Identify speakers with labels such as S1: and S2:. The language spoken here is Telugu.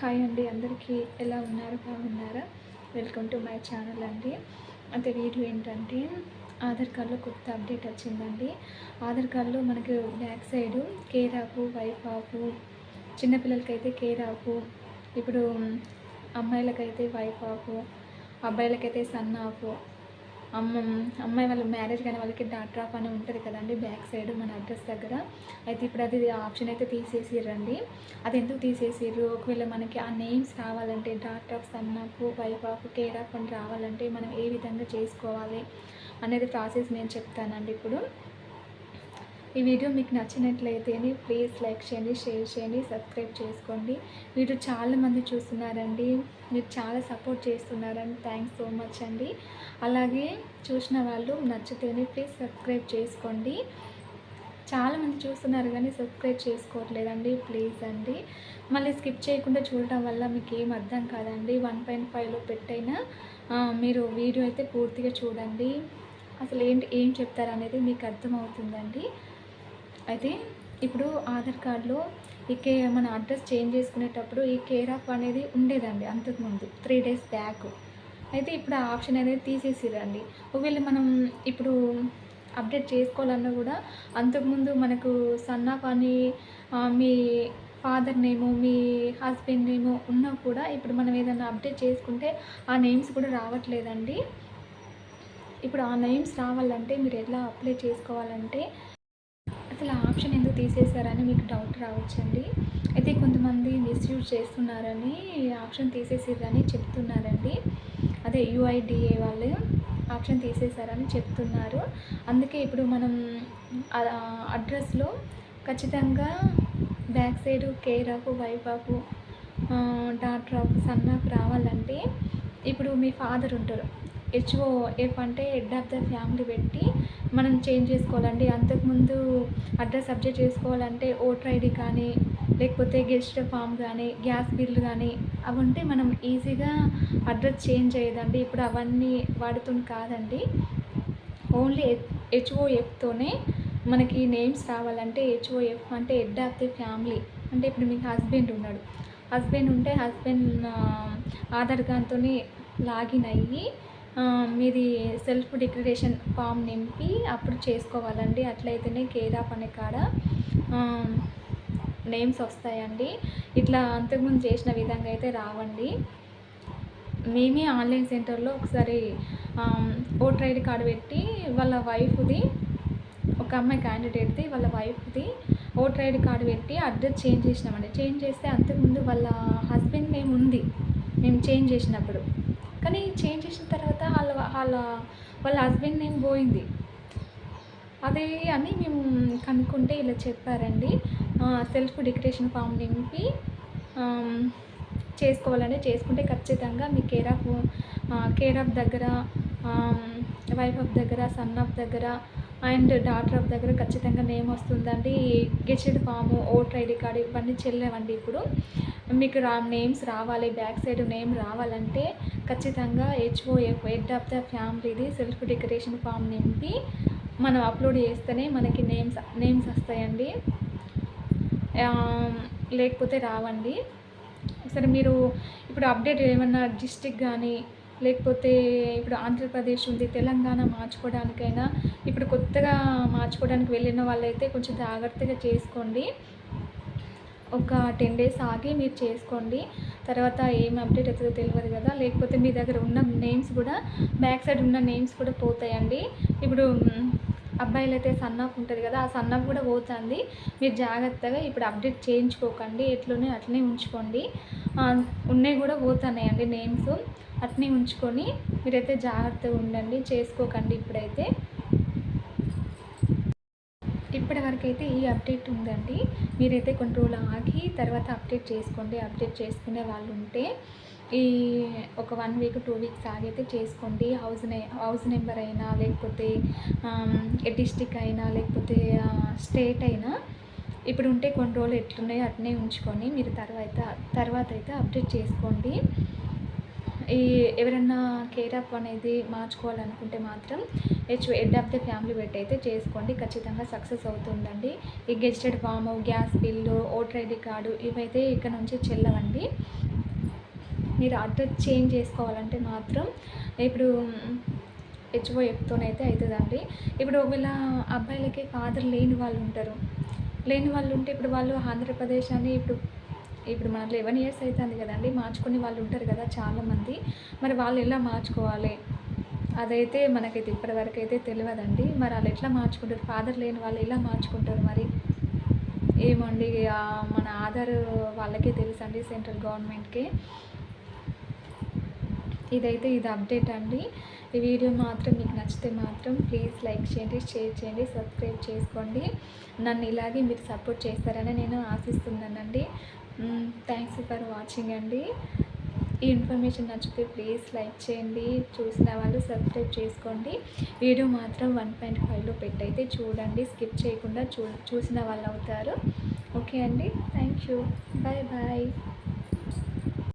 S1: హాయ్ అండి. అందరికీ ఎలా ఉన్నారు? బాగున్నారా? వెల్కమ్ టు మై ఛానల్ అండి. అయితే వీడియో ఏంటంటే ఆధార్ కార్డులో కొత్త అప్డేట్ వచ్చిందండి. ఆధార్ కార్డులో మనకు back side care of wife of చిన్నపిల్లలకైతే care ఆపు ఇప్పుడు అమ్మాయిలకైతే వైఫ్ ఆపు అబ్బాయిలకైతే సన్ ఆపు అమ్మ అమ్మాయి వాళ్ళ మ్యారేజ్ కానీ వాళ్ళకి డాట్ డ్రాప్ అని ఉంటుంది కదండి బ్యాక్ సైడ్ మన అడ్రస్ దగ్గర. అయితే ఇప్పుడు అది ఆప్షన్ అయితే తీసేసిర్రండి. అది ఎందుకు తీసేసిర్రు? ఒకవేళ మనకి ఆ నేమ్స్ రావాలంటే డాట్ drop son of wife of care of అని రావాలంటే మనం ఏ విధంగా చేసుకోవాలి అనేది ప్రాసెస్ నేను చెప్తానండి ఇప్పుడు. ఈ వీడియో మీకు నచ్చినట్లయితే ప్లీజ్ లైక్ చేయండి షేర్ చేయండి సబ్స్క్రైబ్ చేసుకోండి. వీడియో చాలామంది చూస్తున్నారండి. మీరు చాలా సపోర్ట్ చేస్తున్నారండి థ్యాంక్స్ సో మచ్ అండి. అలాగే చూసిన వాళ్ళు నచ్చితేనే ప్లీజ్ సబ్స్క్రైబ్ చేసుకోండి. చాలామంది చూస్తున్నారు కానీ సబ్స్క్రైబ్ చేసుకోవట్లేదండి ప్లీజ్ అండి. మళ్ళీ స్కిప్ చేయకుండా చూడటం వల్ల మీకు ఏం అర్థం కాదండి. వన్ పాయింట్ ఫైవ్లో పెట్టైనా మీరు వీడియో అయితే పూర్తిగా చూడండి. అసలు ఏంటి ఏం చెప్తారనేది మీకు అర్థమవుతుందండి. అయితే ఇప్పుడు ఆధార్ కార్డులో ఈ కే మన అడ్రస్ చేంజ్ చేసుకునేటప్పుడు ఈ కేర్ ఆఫ్ అనేది ఉండేదండి అంతకుముందు త్రీ డేస్ బ్యాక్ అయితే ఇప్పుడు ఆ ఆప్షన్ అనేది తీసేసిరండి ఒకవేళ మనం ఇప్పుడు అప్డేట్ చేసుకోవాలన్నా కూడా అంతకుముందు మనకు సన్ ఆఫ్ అని మీ ఫాదర్ నేము మీ హస్బెండ్ నేము ఉన్నా కూడా ఇప్పుడు మనం ఏదైనా అప్డేట్ చేసుకుంటే ఆ నేమ్స్ కూడా రావట్లేదండి. ఇప్పుడు ఆ నేమ్స్ రావాలంటే మీరు ఎలా అప్లై చేసుకోవాలంటే అసలు ఆప్షన్ ఎందుకు తీసేశారని మీకు డౌట్ రావచ్చండి. అయితే కొంతమంది మిస్యూజ్ చేస్తున్నారని ఆప్షన్ తీసేసిరని చెప్తున్నారండి. అదే యుఐడిఏ వాళ్ళు ఆప్షన్ తీసేశారని చెప్తున్నారు. అందుకే ఇప్పుడు మనం అడ్రస్లో ఖచ్చితంగా back side care of wife of doctor of రావాలంటే ఇప్పుడు మీ ఫాదర్ ఉంటారు. హెచ్ఓఎఫ్ అంటే హెడ్ ఆఫ్ ద ఫ్యామిలీ పెట్టి మనం చేంజ్ చేసుకోవాలండి అంతకుముందు అడ్రస్ అప్డేట్ చేసుకోవాలంటే ఓటర్ ఐడి కానీ లేకపోతే గెస్ట్ ఫామ్ కానీ గ్యాస్ బిల్లు కానీ అవి ఉంటే మనం ఈజీగా అడ్రస్ చేంజ్ అయ్యేదండి. ఇప్పుడు అవన్నీ వాడుతుంది కాదండి. ఓన్లీ హెచ్ఓఎఫ్తోనే మనకి నేమ్స్ రావాలంటే హెచ్ఓఎఫ్ అంటే హెడ్ ఆఫ్ ది ఫ్యామిలీ అంటే ఇప్పుడు మీకు హస్బెండ్ ఉన్నాడు. హస్బెండ్ ఉంటే హస్బెండ్ ఆధార్ కార్డ్తో లాగిన్ అయ్యి మీది సెల్ఫ్ డిక్లరేషన్ ఫామ్ నింపి అప్పుడు చేసుకోవాలండి. అట్లయితేనే కేర్ ఆఫ్ అనే కాడ నేమ్స్ వస్తాయండి. ఇట్లా అంతకుముందు చేసిన విధంగా అయితే రావండి. మేమే ఆన్లైన్ సెంటర్లో ఒకసారి ఓటర్ ఐడి కార్డు పెట్టి వాళ్ళ వైఫ్ది ఒక అమ్మాయి క్యాండిడేట్ది వాళ్ళ వైఫ్ది ఓటర్ ఐడి కార్డు పెట్టి అడ్రస్ చేంజ్ చేసినామండి. చేంజ్ చేస్తే అంతకుముందు వాళ్ళ హస్బెండ్ నేమ్ ఉంది. మేము చేంజ్ చేసినప్పుడు. కానీ చేంజ్ చేసిన తర్వాత వాళ్ళ వాళ్ళ వాళ్ళ హస్బెండ్ నేమ్ పోయింది. అదే అని మేము కనుక్కుంటే ఇలా చెప్పారండి. సెల్ఫ్ డిక్రేషన్ ఫామ్ నింపి చేసుకోవాలని చేసుకుంటే ఖచ్చితంగా మీ కేర్ ఆఫ్ కేర్ ఆఫ్ దగ్గర వైఫ్ ఆఫ్ దగ్గర సన్ ఆఫ్ దగ్గర అండ్ డాటర్ ఆఫ్ దగ్గర ఖచ్చితంగా నేమ్ వస్తుందండి. Gazetted form voter ID card ఇవన్నీ చెల్లేవండి ఇప్పుడు. మీకు రా నేమ్స్ రావాలి బ్యాక్ సైడ్ నేమ్ రావాలంటే ఖచ్చితంగా H O F head of the ఫ్యామిలీది self declaration form నింపి మనం అప్లోడ్ చేస్తేనే మనకి నేమ్స్ నేమ్స్ వస్తాయండి. లేకపోతే రావండి. సరే మీరు ఇప్పుడు అప్డేట్ ఏమన్నా డిస్టిక్ కానీ లేకపోతే ఇప్పుడు ఆంధ్రప్రదేశ్ ఉంది తెలంగాణ మార్చుకోవడానికైనా ఇప్పుడు కొత్తగా మార్చుకోవడానికి వెళ్ళిన వాళ్ళైతే కొంచెం జాగ్రత్తగా చేసుకోండి. ఒక టెన్ డేస్ ఆగి మీరు చేసుకోండి. తర్వాత ఏం అప్డేట్ అవుతుందో తెలియదు కదా. లేకపోతే మీ దగ్గర ఉన్న నేమ్స్ కూడా బ్యాక్ సైడ్ ఉన్న నేమ్స్ కూడా పోతాయండి. ఇప్పుడు అబ్బాయిలు అయితే సన్నాఫ్ ఉంటుంది కదా ఆ సన్నాఫ్ కూడా పోతుంది. మీరు జాగ్రత్తగా ఇప్పుడు అప్డేట్ చేయించుకోకండి. ఎట్లనే అట్లనే ఉంచుకోండి. ఉన్నాయి కూడా పోతున్నాయండి నేమ్స్. అట్నే ఉంచుకొని మీరైతే జాగ్రత్తగా ఉండండి. చేసుకోకండి ఇప్పుడైతే. వరకు అయితే ఈ అప్డేట్ ఉందండి. మీరైతే కొన్ని రోజులు ఆగి తర్వాత అప్డేట్ చేసుకోండి. అప్డేట్ చేసుకునే వాళ్ళు ఉంటే ఈ ఒక వన్ వీక్ టూ వీక్స్ ఆగైతే చేసుకోండి. హౌస్ నె హౌస్ నెంబర్ అయినా లేకపోతే డిస్టిక్ అయినా లేకపోతే స్టేట్ అయినా ఇప్పుడు ఉంటే కొన్ని రోజులు ఎట్లున్నాయో అట్నే ఉంచుకొని మీరు తర్వాత తర్వాత అయితే అప్డేట్ చేసుకోండి. ఈ ఎవరన్నా కేర్ అనేది మార్చుకోవాలనుకుంటే మాత్రం H head of the family పెట్టి అయితే చేసుకోండి. ఖచ్చితంగా సక్సెస్ అవుతుందండి. ఈ gazetted form gas bill voter ID card ఇవైతే ఇక్కడ నుంచి చెల్లవండి. మీరు అడ్రస్ చేంజ్ చేసుకోవాలంటే మాత్రం ఇప్పుడు హెచ్ఓఎఫ్తోనైతే అవుతుందండి. ఇప్పుడు ఒకవేళ అబ్బాయిలకి ఫాదర్ లేని వాళ్ళు ఉంటారు. లేని వాళ్ళు ఉంటే ఇప్పుడు వాళ్ళు ఆంధ్రప్రదేశ్ అని ఇప్పుడు ఇప్పుడు మన లెవెన్ ఇయర్స్ అవుతుంది కదండి మార్చుకునే వాళ్ళు ఉంటారు కదా చాలామంది. మరి వాళ్ళు ఎలా మార్చుకోవాలి? అదైతే మనకైతే ఇప్పటివరకు అయితే తెలియదండి మరి వాళ్ళు ఎట్లా మార్చుకుంటారు? ఫాదర్ లేని వాళ్ళు ఎలా మార్చుకుంటారు మరి? ఏమండి మన ఆధార్ వాళ్ళకే తెలుసండి సెంట్రల్ గవర్నమెంట్కి. ఇదైతే ఇది అప్డేట్ అండి. ఈ వీడియో మాత్రం మీకు నచ్చితే మాత్రం ప్లీజ్ లైక్ చేయండి షేర్ చేయండి సబ్స్క్రైబ్ చేసుకోండి. నన్ను ఇలాగే మీరు సపోర్ట్ చేస్తారని నేను ఆశిస్తున్నానండి. థ్యాంక్స్ ఫర్ వాచింగ్ అండి. ఈ ఇన్ఫర్మేషన్ నచ్చితే ప్లీజ్ లైక్ చేయండి. చూసిన వాళ్ళు సబ్స్క్రైబ్ చేసుకోండి. వీడియో మాత్రం వన్ పాయింట్ ఫైవ్లో పెట్టయితే చూడండి. స్కిప్ చేయకుండా చూ చూసిన వాళ్ళు అవుతారు. ఓకే అండి? Thank you bye bye